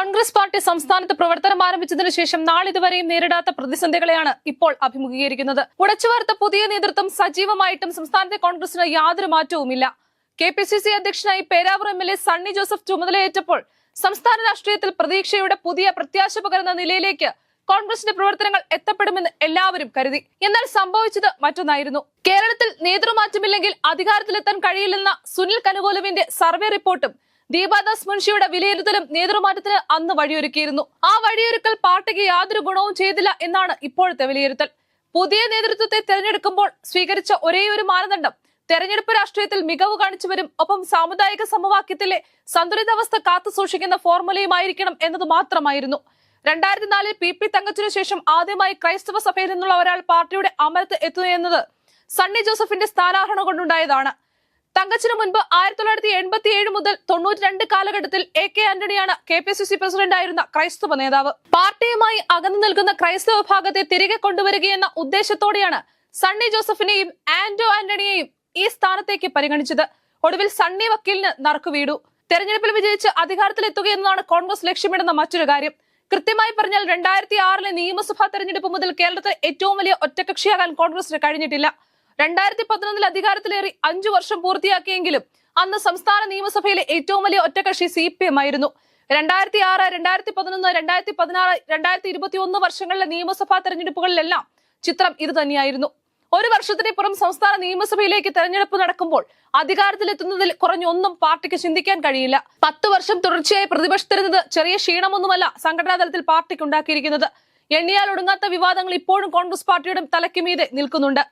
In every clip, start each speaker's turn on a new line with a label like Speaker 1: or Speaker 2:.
Speaker 1: Congress party സംസ്ഥാനത്ത് പ്രവർത്തനം ആരംഭിച്ചതിനു ശേഷം നാളിതുവരെയും നേരിടാത്ത പ്രതിസന്ധികളെയാണ് ഇപ്പോൾ അഭിമുഖീകരിക്കുന്നത്. ഉടച്ചുവാർത്ത പുതിയ നേതൃത്വം സജീവമായിട്ടും സംസ്ഥാനത്തെ കോൺഗ്രസിന് യാതൊരു മാറ്റവുമില്ല. കെ പി സി സി അധ്യക്ഷനായി Peravoor M L A Sunny Joseph ചുമതലയേറ്റപ്പോൾ സംസ്ഥാന രാഷ്ട്രീയത്തിൽ പ്രതീക്ഷയുടെ പുതിയ പ്രത്യാശ പകരുന്ന നിലയിലേക്ക് കോൺഗ്രസിന്റെ പ്രവർത്തനങ്ങൾ എത്തപ്പെടുമെന്ന് എല്ലാവരും കരുതി. എന്നാൽ സംഭവിച്ചത് മറ്റൊന്നായിരുന്നു. കേരളത്തിൽ നേതൃമാറ്റമില്ലെങ്കിൽ അധികാരത്തിലെത്താൻ കഴിയില്ലെന്ന സുനിൽ കനുകോലുവിന്റെ സർവേ റിപ്പോർട്ടും ദീപാദാസ് മുൻഷിയുടെ വിലയിരുത്തലും നേതൃമാറ്റത്തിന് അന്ന് വഴിയൊരുക്കിയിരുന്നു. ആ വഴിയൊരുക്കൽ പാർട്ടിക്ക് യാതൊരു ഗുണവും ചെയ്തില്ല എന്നാണ് ഇപ്പോഴത്തെ വിലയിരുത്തൽ. പുതിയ നേതൃത്വത്തെ തെരഞ്ഞെടുക്കുമ്പോൾ സ്വീകരിച്ച ഒരേ ഒരു മാനദണ്ഡം. തെരഞ്ഞെടുപ്പ് രാഷ്ട്രീയത്തിൽ മികവ് കാണിച്ചുവരും ഒപ്പം സാമുദായിക സമവാക്യത്തിലെ സന്തുലിതാവസ്ഥ കാത്തു സൂക്ഷിക്കുന്ന ഫോർമുലയുമായിരിക്കണം എന്നത് മാത്രമായിരുന്നു. രണ്ടായിരത്തി നാലിൽ പി പി തങ്കച്ചിനു ശേഷം ആദ്യമായി ക്രൈസ്തവ സഭയിൽ നിന്നുള്ള ഒരാൾ പാർട്ടിയുടെ അമരത്ത് എത്തുകയെന്നത് സണ്ണി ജോസഫിന്റെ സ്ഥാനാർഹണ കൊണ്ടുണ്ടായതാണ്. തങ്കച്ചിന് മുൻപ് ആയിരത്തി തൊള്ളായിരത്തി എൺപത്തി ഏഴ് മുതൽ തൊണ്ണൂറ്റി രണ്ട് കാലഘട്ടത്തിൽ A K ആന്റണിയാണ് K P C C president ആയിരുന്ന ക്രൈസ്തവ നേതാവ്. പാർട്ടിയുമായി അകന്നു നിൽക്കുന്ന ക്രൈസ്തവ വിഭാഗത്തെ തിരികെ കൊണ്ടുവരികയെന്ന ഉദ്ദേശത്തോടെയാണ് സണ്ണി ജോസഫിനെയും ആന്റോ ആന്റണിയെയും ഈ സ്ഥാനത്തേക്ക് പരിഗണിച്ചത്. ഒടുവിൽ സണ്ണി വക്കീലിന് നറുക്കു വീടു തെരഞ്ഞെടുപ്പിൽ വിജയിച്ച് അധികാരത്തിലെത്തുക എന്നതാണ് കോൺഗ്രസ് ലക്ഷ്യമിടുന്ന മറ്റൊരു കാര്യം. കൃത്യമായി പറഞ്ഞാൽ രണ്ടായിരത്തി ആറിലെ നിയമസഭാ തെരഞ്ഞെടുപ്പ് മുതൽ കേരളത്തിൽ ഏറ്റവും വലിയ ഒറ്റകക്ഷിയാകാൻ കോൺഗ്രസിന് കഴിഞ്ഞിട്ടില്ല. രണ്ടായിരത്തി പതിനൊന്നിൽ അധികാരത്തിലേറി അഞ്ചു വർഷം പൂർത്തിയാക്കിയെങ്കിലും അന്ന് സംസ്ഥാന നിയമസഭയിലെ ഏറ്റവും വലിയ ഒറ്റകക്ഷി സി പി എം ആയിരുന്നു. രണ്ടായിരത്തി ആറ് രണ്ടായിരത്തി പതിനൊന്ന് രണ്ടായിരത്തി പതിനാറ് രണ്ടായിരത്തി ഇരുപത്തി ഒന്ന് വർഷങ്ങളിലെ നിയമസഭാ തെരഞ്ഞെടുപ്പുകളിലെല്ലാം ചിത്രം ഇത് തന്നെയായിരുന്നു. ഒരു വർഷത്തിന് പുറം സംസ്ഥാന നിയമസഭയിലേക്ക് തെരഞ്ഞെടുപ്പ് നടക്കുമ്പോൾ അധികാരത്തിലെത്തുന്നതിൽ കുറഞ്ഞൊന്നും പാർട്ടിക്ക് ചിന്തിക്കാൻ കഴിയില്ല. പത്ത് വർഷം തുടർച്ചയായി പ്രതിപക്ഷത്തിരുന്നത് ചെറിയ ക്ഷീണമൊന്നുമല്ല സംഘടനാ തലത്തിൽ പാർട്ടിക്ക് ഉണ്ടാക്കിയിരിക്കുന്നത്. എണ്ണിയാൽ ഒടുങ്ങാത്ത വിവാദങ്ങൾ ഇപ്പോഴും കോൺഗ്രസ് പാർട്ടിയുടെ തലയ്ക്ക് മീതെ നിൽക്കുന്നുണ്ട്.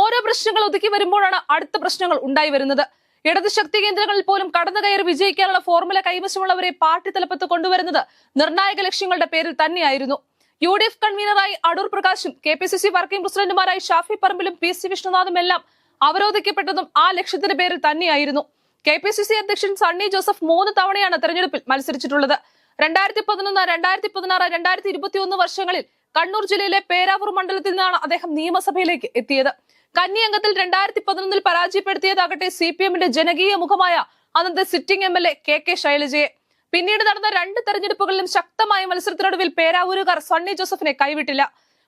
Speaker 1: ഓരോ പ്രശ്നങ്ങൾ ഒതുക്കി വരുമ്പോഴാണ് അടുത്ത പ്രശ്നങ്ങൾ ഉണ്ടായി വരുന്നത്. ഇടത് ശക്തി കേന്ദ്രങ്ങളിൽ പോലും കടന്നു കയറി വിജയിക്കാനുള്ള ഫോർമുല കൈവശമുള്ളവരെ പാർട്ടി തലപ്പത്ത് കൊണ്ടുവരുന്നത് നിർണായക ലക്ഷ്യങ്ങളുടെ പേരിൽ തന്നെയായിരുന്നു. യു ഡി എഫ് കൺവീനറായി Adoor പ്രകാശും K P C C working പ്രസിഡന്റുമാരായി Shafi പറമ്പിലും പി സി വിഷ്ണുനാഥും എല്ലാം അവരോധിക്കപ്പെട്ടതും ആ ലക്ഷ്യത്തിന്റെ പേരിൽ തന്നെയായിരുന്നു. കെ പി സി സി അധ്യക്ഷൻ സണ്ണി ജോസഫ് മൂന്ന് തവണയാണ് തെരഞ്ഞെടുപ്പിൽ മത്സരിച്ചിട്ടുള്ളത്. രണ്ടായിരത്തി പതിനൊന്ന് രണ്ടായിരത്തി പതിനാറ് രണ്ടായിരത്തി ഇരുപത്തി ഒന്ന് വർഷങ്ങളിൽ കണ്ണൂർ ജില്ലയിലെ പേരാവൂർ മണ്ഡലത്തിൽ നിന്നാണ് അദ്ദേഹം നിയമസഭയിലേക്ക് എത്തിയത്. കന്നി അംഗത്തിൽ രണ്ടായിരത്തി പതിനൊന്നിൽ പരാജയപ്പെടുത്തിയതാകട്ടെ സി പി എമ്മിന്റെ ജനകീയ മുഖമായ അന്നത്തെ sitting M L A K K ശൈലജയെ. പിന്നീട് നടന്ന രണ്ട് തെരഞ്ഞെടുപ്പുകളിലും ശക്തമായ മത്സരത്തിനൊടുവിൽ പേരാവൂരുകാർ സണ്ണി ജോസഫിനെ കൈവിട്ടില്ല.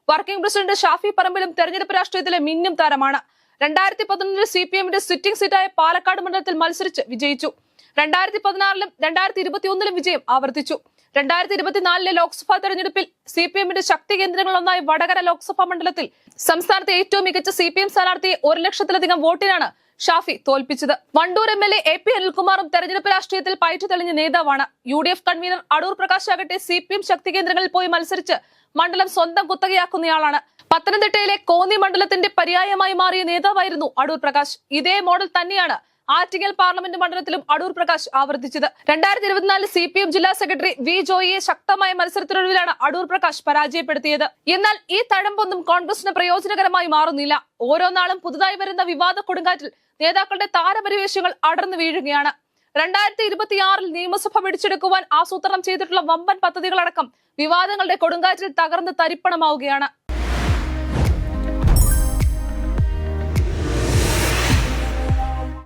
Speaker 1: വർക്കിംഗ് പ്രസിഡന്റ് ഷാഫി പറമ്പിലും തെരഞ്ഞെടുപ്പ് രാഷ്ട്രീയത്തിലെ മിന്നും താരമാണ്. രണ്ടായിരത്തി പതിനൊന്നിൽ സി പി എമ്മിന്റെ സിറ്റിംഗ് സീറ്റായ പാലക്കാട് മണ്ഡലത്തിൽ മത്സരിച്ച് വിജയിച്ചു. രണ്ടായിരത്തി പതിനാറിലും രണ്ടായിരത്തി ഇരുപത്തി ഒന്നിലും വിജയം ആവർത്തിച്ചു. രണ്ടായിരത്തി ഇരുപത്തിനാലിലെ ലോക്സഭാ തെരഞ്ഞെടുപ്പിൽ സി പി എമ്മിന്റെ ശക്തി കേന്ദ്രങ്ങളൊന്നായി വടകര ലോക്സഭാ മണ്ഡലത്തിൽ സംസ്ഥാനത്തെ ഏറ്റവും മികച്ച സി പി എം സ്ഥാനാർത്ഥിയെ ഒരു ലക്ഷത്തിലധികം വോട്ടിനാണ് ഷാഫി തോൽപ്പിച്ചത്. Wandoor M L A P അനിൽകുമാറും തെരഞ്ഞെടുപ്പ് രാഷ്ട്രീയത്തിൽ പയറ്റു തെളിഞ്ഞ നേതാവാണ്. U D F convener Adoor Prakash ആകട്ടെ സി പി എം ശക്തി കേന്ദ്രങ്ങളിൽ പോയി മത്സരിച്ച് മണ്ഡലം സ്വന്തം കുത്തകയാക്കുന്നയാളാണ്. പത്തനംതിട്ടയിലെ കോന്നി മണ്ഡലത്തിന്റെ പര്യായമായി മാറിയ നേതാവായിരുന്നു അടൂർ പ്രകാശ്. ഇതേ മോഡൽ തന്നെയാണ് ആറ്റിങ്ങൽ പാർലമെന്റ് മണ്ഡലത്തിലും അടൂർ പ്രകാശ് ആവർത്തിച്ചത്. രണ്ടായിരത്തി ഇരുപത്തിനാലിൽ സി പി എം ജില്ലാ സെക്രട്ടറി വി ജോയിയെ ശക്തമായ മത്സരത്തിനൊടുവിലാണ് അടൂർ പ്രകാശ് പരാജയപ്പെടുത്തിയത്. എന്നാൽ ഈ തഴമ്പൊന്നും കോൺഗ്രസിന് പ്രയോജനകരമായി മാറുന്നില്ല. ഓരോ നാളും പുതുതായി വരുന്ന വിവാദ കൊടുങ്കാറ്റിൽ നേതാക്കളുടെ താരപരിവേഷങ്ങൾ അടർന്നു വീഴുകയാണ്. രണ്ടായിരത്തി ഇരുപത്തിയാറിൽ നിയമസഭ പിടിച്ചെടുക്കുവാൻ ആസൂത്രണം ചെയ്തിട്ടുള്ള വമ്പൻ പദ്ധതികളടക്കം വിവാദങ്ങളുടെ കൊടുങ്കാറ്റിൽ തകർന്ന് തരിപ്പണമാവുകയാണ്.